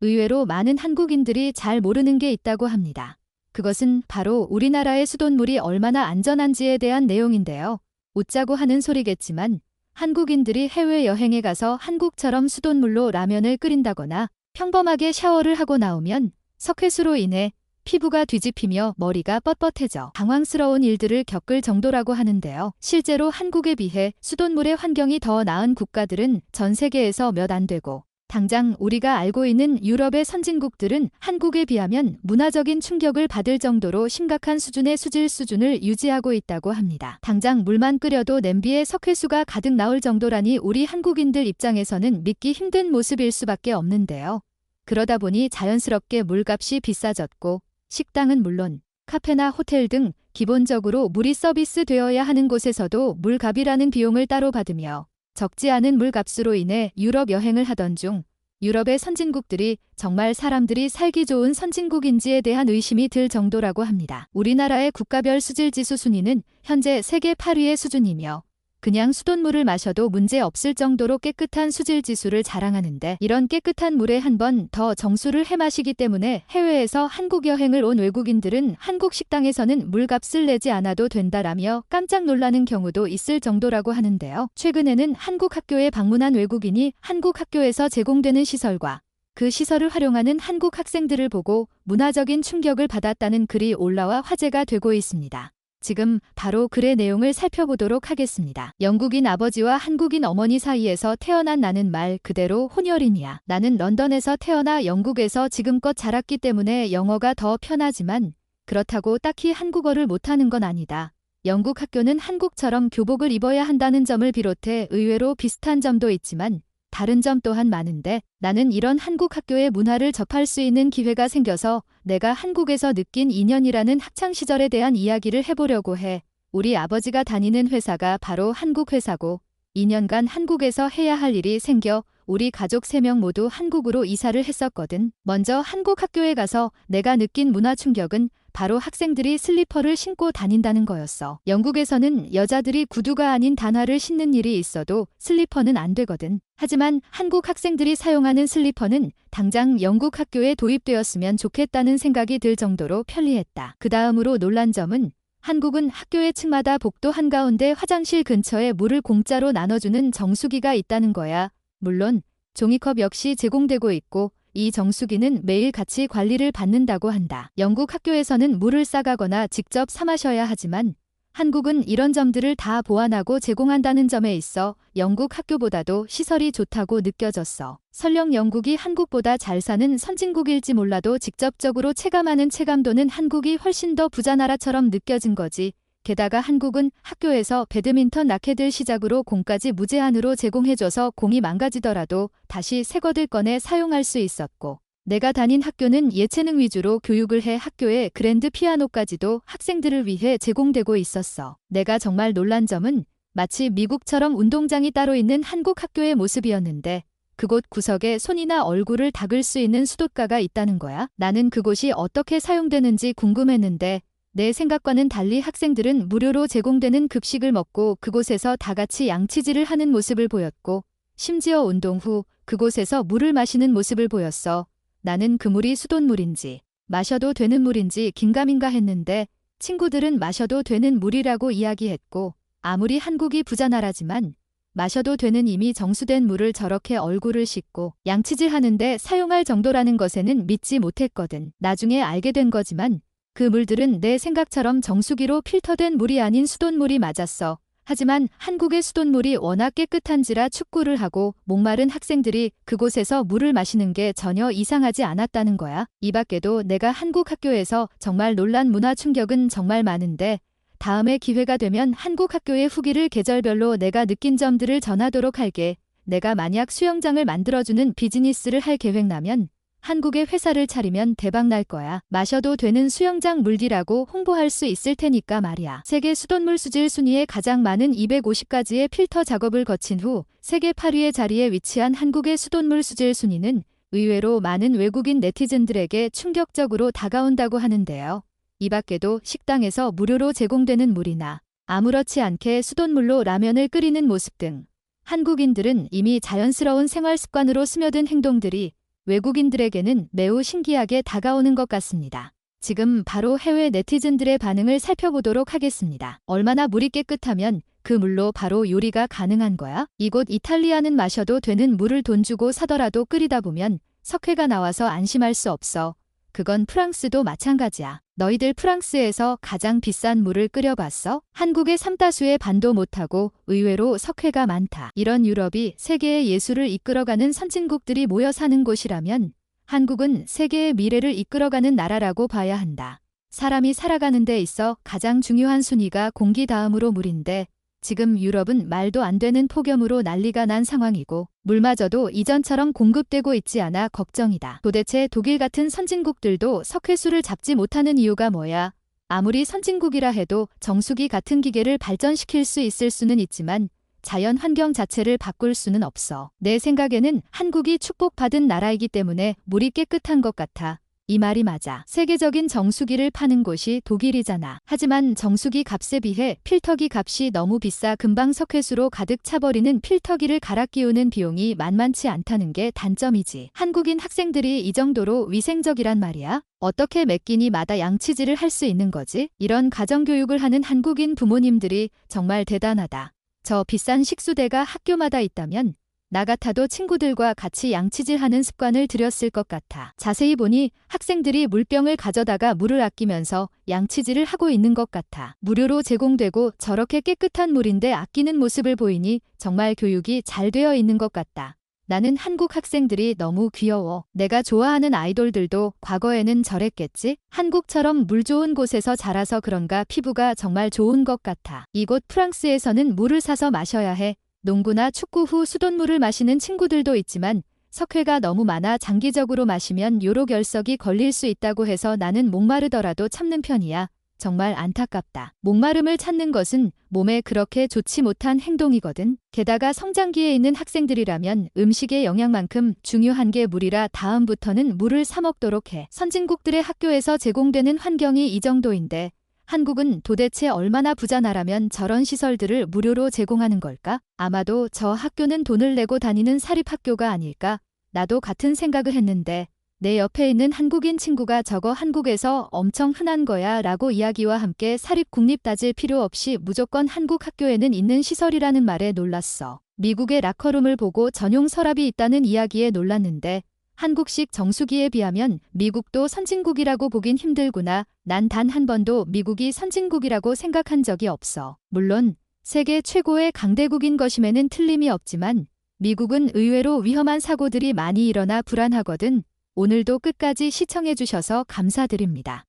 의외로 많은 한국인들이 잘 모르는 게 있다고 합니다. 그것은 바로 우리나라의 수돗물이 얼마나 안전한지에 대한 내용인데요. 웃자고 하는 소리겠지만 한국인들이 해외여행에 가서 한국처럼 수돗물로 라면을 끓인다거나 평범하게 샤워를 하고 나오면 석회수로 인해 피부가 뒤집히며 머리가 뻣뻣해져 당황스러운 일들을 겪을 정도라고 하는데요. 실제로 한국에 비해 수돗물의 환경이 더 나은 국가들은 전 세계에서 몇 안 되고 당장 우리가 알고 있는 유럽의 선진국들은 한국에 비하면 문화적인 충격을 받을 정도로 심각한 수준의 수질 수준을 유지하고 있다고 합니다. 당장 물만 끓여도 냄비에 석회수가 가득 나올 정도라니 우리 한국인들 입장에서는 믿기 힘든 모습일 수밖에 없는데요. 그러다 보니 자연스럽게 물값이 비싸졌고 식당은 물론 카페나 호텔 등 기본적으로 물이 서비스 되어야 하는 곳에서도 물값이라는 비용을 따로 받으며 적지 않은 물값으로 인해 유럽 여행을 하던 중 유럽의 선진국들이 정말 사람들이 살기 좋은 선진국인지에 대한 의심이 들 정도라고 합니다. 우리나라의 국가별 수질지수 순위는 현재 세계 8위의 수준이며 그냥 수돗물을 마셔도 문제 없을 정도로 깨끗한 수질 지수를 자랑하는데 이런 깨끗한 물에 한 번 더 정수를 해 마시기 때문에 해외에서 한국 여행을 온 외국인들은 한국 식당에서는 물값을 내지 않아도 된다라며 깜짝 놀라는 경우도 있을 정도라고 하는데요. 최근에는 한국 학교에 방문한 외국인이 한국 학교에서 제공되는 시설과 그 시설을 활용하는 한국 학생들을 보고 문화적인 충격을 받았다는 글이 올라와 화제가 되고 있습니다. 지금 바로 글의 내용을 살펴보도록 하겠습니다. 영국인 아버지와 한국인 어머니 사이에서 태어난 나는 말 그대로 혼혈인이야. 나는 런던에서 태어나 영국에서 지금껏 자랐기 때문에 영어가 더 편하지만 그렇다고 딱히 한국어를 못하는 건 아니다. 영국 학교는 한국처럼 교복을 입어야 한다는 점을 비롯해 의외로 비슷한 점도 있지만 다른 점 또한 많은데 나는 이런 한국 학교의 문화를 접할 수 있는 기회가 생겨서 내가 한국에서 느낀 인연이라는 학창 시절에 대한 이야기를 해보려고 해. 우리 아버지가 다니는 회사가 바로 한국 회사고 2년간 한국에서 해야 할 일이 생겨 우리 가족 3명 모두 한국으로 이사를 했었거든. 먼저 한국 학교에 가서 내가 느낀 문화 충격은 바로 학생들이 슬리퍼를 신고 다닌다는 거였어. 영국에서는 여자들이 구두가 아닌 단화를 신는 일이 있어도 슬리퍼는 안 되거든. 하지만 한국 학생들이 사용하는 슬리퍼는 당장 영국 학교에 도입되었으면 좋겠다는 생각이 들 정도로 편리했다. 그 다음으로 놀란 점은 한국은 학교의 층마다 복도 한가운데 화장실 근처에 물을 공짜로 나눠주는 정수기가 있다는 거야. 물론 종이컵 역시 제공되고 있고 이 정수기는 매일 같이 관리를 받는다고 한다. 영국 학교에서는 물을 싸가거나 직접 사 마셔야 하지만 한국은 이런 점들을 다 보완하고 제공한다는 점에 있어 영국 학교보다도 시설이 좋다고 느껴졌어. 설령 영국이 한국보다 잘 사는 선진국일지 몰라도 직접적으로 체감하는 체감도는 한국이 훨씬 더 부자 나라처럼 느껴진 거지. 게다가 한국은 학교에서 배드민턴 라켓을 시작으로 공까지 무제한으로 제공해줘서 공이 망가지더라도 다시 새 것을 꺼내 사용할 수 있었고 내가 다닌 학교는 예체능 위주로 교육을 해 학교에 그랜드 피아노까지도 학생들을 위해 제공되고 있었어. 내가 정말 놀란 점은 마치 미국처럼 운동장이 따로 있는 한국 학교의 모습이었는데 그곳 구석에 손이나 얼굴을 닦을 수 있는 수도가가 있다는 거야. 나는 그곳이 어떻게 사용되는지 궁금했는데 내 생각과는 달리 학생들은 무료로 제공되는 급식을 먹고 그곳에서 다 같이 양치질을 하는 모습을 보였고 심지어 운동 후 그곳에서 물을 마시는 모습을 보였어. 나는 그 물이 수돗물인지 마셔도 되는 물인지 긴가민가 했는데 친구들은 마셔도 되는 물이라고 이야기했고 아무리 한국이 부자 나라지만 마셔도 되는 이미 정수된 물을 저렇게 얼굴을 씻고 양치질 하는데 사용할 정도라는 것에는 믿지 못했거든. 나중에 알게 된 거지만 그 물들은 내 생각처럼 정수기로 필터된 물이 아닌 수돗물이 맞았어. 하지만 한국의 수돗물이 워낙 깨끗한지라 축구를 하고 목마른 학생들이 그곳에서 물을 마시는 게 전혀 이상하지 않았다는 거야. 이 밖에도 내가 한국 학교에서 정말 놀란 문화 충격은 정말 많은데 다음에 기회가 되면 한국 학교의 후기를 계절별로 내가 느낀 점들을 전하도록 할게. 내가 만약 수영장을 만들어주는 비즈니스를 할 계획나면 한국에 회사를 차리면 대박 날 거야. 마셔도 되는 수영장 물디라고 홍보할 수 있을 테니까 말이야. 세계 수돗물 수질 순위에 가장 많은 250가지의 필터 작업을 거친 후 세계 8위의 자리에 위치한 한국의 수돗물 수질 순위는 의외로 많은 외국인 네티즌들에게 충격적으로 다가온다고 하는데요. 이 밖에도 식당에서 무료로 제공되는 물이나 아무렇지 않게 수돗물로 라면을 끓이는 모습 등 한국인들은 이미 자연스러운 생활 습관으로 스며든 행동들이 외국인들에게는 매우 신기하게 다가오는 것 같습니다. 지금 바로 해외 네티즌들의 반응을 살펴보도록 하겠습니다. 얼마나 물이 깨끗하면 그 물로 바로 요리가 가능한 거야? 이곳 이탈리아는 마셔도 되는 물을 돈 주고 사더라도 끓이다 보면 석회가 나와서 안심할 수 없어. 그건 프랑스도 마찬가지야. 너희들 프랑스에서 가장 비싼 물을 끓여봤어? 한국의 삼다수의 반도 못하고 의외로 석회가 많다. 이런 유럽이 세계의 예술을 이끌어가는 선진국들이 모여 사는 곳이라면 한국은 세계의 미래를 이끌어가는 나라라고 봐야 한다. 사람이 살아가는 데 있어 가장 중요한 순위가 공기 다음으로 물인데 지금 유럽은 말도 안 되는 폭염으로 난리가 난 상황이고 물마저도 이전처럼 공급되고 있지 않아 걱정이다. 도대체 독일 같은 선진국들도 석회수를 잡지 못하는 이유가 뭐야? 아무리 선진국이라 해도 정수기 같은 기계를 발전시킬 수 있을 수는 있지만 자연 환경 자체를 바꿀 수는 없어. 내 생각에는 한국이 축복받은 나라이기 때문에 물이 깨끗한 것 같아. 이 말이 맞아. 세계적인 정수기를 파는 곳이 독일이잖아. 하지만 정수기 값에 비해 필터기 값이 너무 비싸 금방 석회수로 가득 차버리는 필터기를 갈아 끼우는 비용이 만만치 않다는 게 단점이지. 한국인 학생들이 이 정도로 위생적이란 말이야? 어떻게 몇 끼니마다 양치질을 할 수 있는 거지? 이런 가정교육을 하는 한국인 부모님들이 정말 대단하다. 저 비싼 식수대가 학교마다 있다면 나 같아도 친구들과 같이 양치질하는 습관을 들였을 것 같아. 자세히 보니 학생들이 물병을 가져다가 물을 아끼면서 양치질을 하고 있는 것 같아. 무료로 제공되고 저렇게 깨끗한 물인데 아끼는 모습을 보이니 정말 교육이 잘 되어 있는 것 같다. 나는 한국 학생들이 너무 귀여워. 내가 좋아하는 아이돌들도 과거에는 저랬겠지? 한국처럼 물 좋은 곳에서 자라서 그런가 피부가 정말 좋은 것 같아. 이곳 프랑스에서는 물을 사서 마셔야 해. 농구나 축구 후 수돗물을 마시는 친구들도 있지만 석회가 너무 많아 장기적으로 마시면 요로결석이 걸릴 수 있다고 해서 나는 목마르더라도 참는 편이야. 정말 안타깝다. 목마름을 찾는 것은 몸에 그렇게 좋지 못한 행동이거든. 게다가 성장기에 있는 학생들이라면 음식의 영양만큼 중요한 게 물이라 다음부터는 물을 사 먹도록 해. 선진국들의 학교에서 제공되는 환경이 이 정도인데 한국은 도대체 얼마나 부자 나라면 저런 시설들을 무료로 제공하는 걸까? 아마도 저 학교는 돈을 내고 다니는 사립학교가 아닐까? 나도 같은 생각을 했는데 내 옆에 있는 한국인 친구가 저거 한국에서 엄청 흔한 거야 라고 이야기와 함께 사립 국립 따질 필요 없이 무조건 한국 학교에는 있는 시설이라는 말에 놀랐어. 미국의 라커룸을 보고 전용 서랍이 있다는 이야기에 놀랐는데 한국식 정수기에 비하면 미국도 선진국이라고 보긴 힘들구나. 난 단 한 번도 미국이 선진국이라고 생각한 적이 없어. 물론 세계 최고의 강대국인 것임에는 틀림이 없지만 미국은 의외로 위험한 사고들이 많이 일어나 불안하거든. 오늘도 끝까지 시청해주셔서 감사드립니다.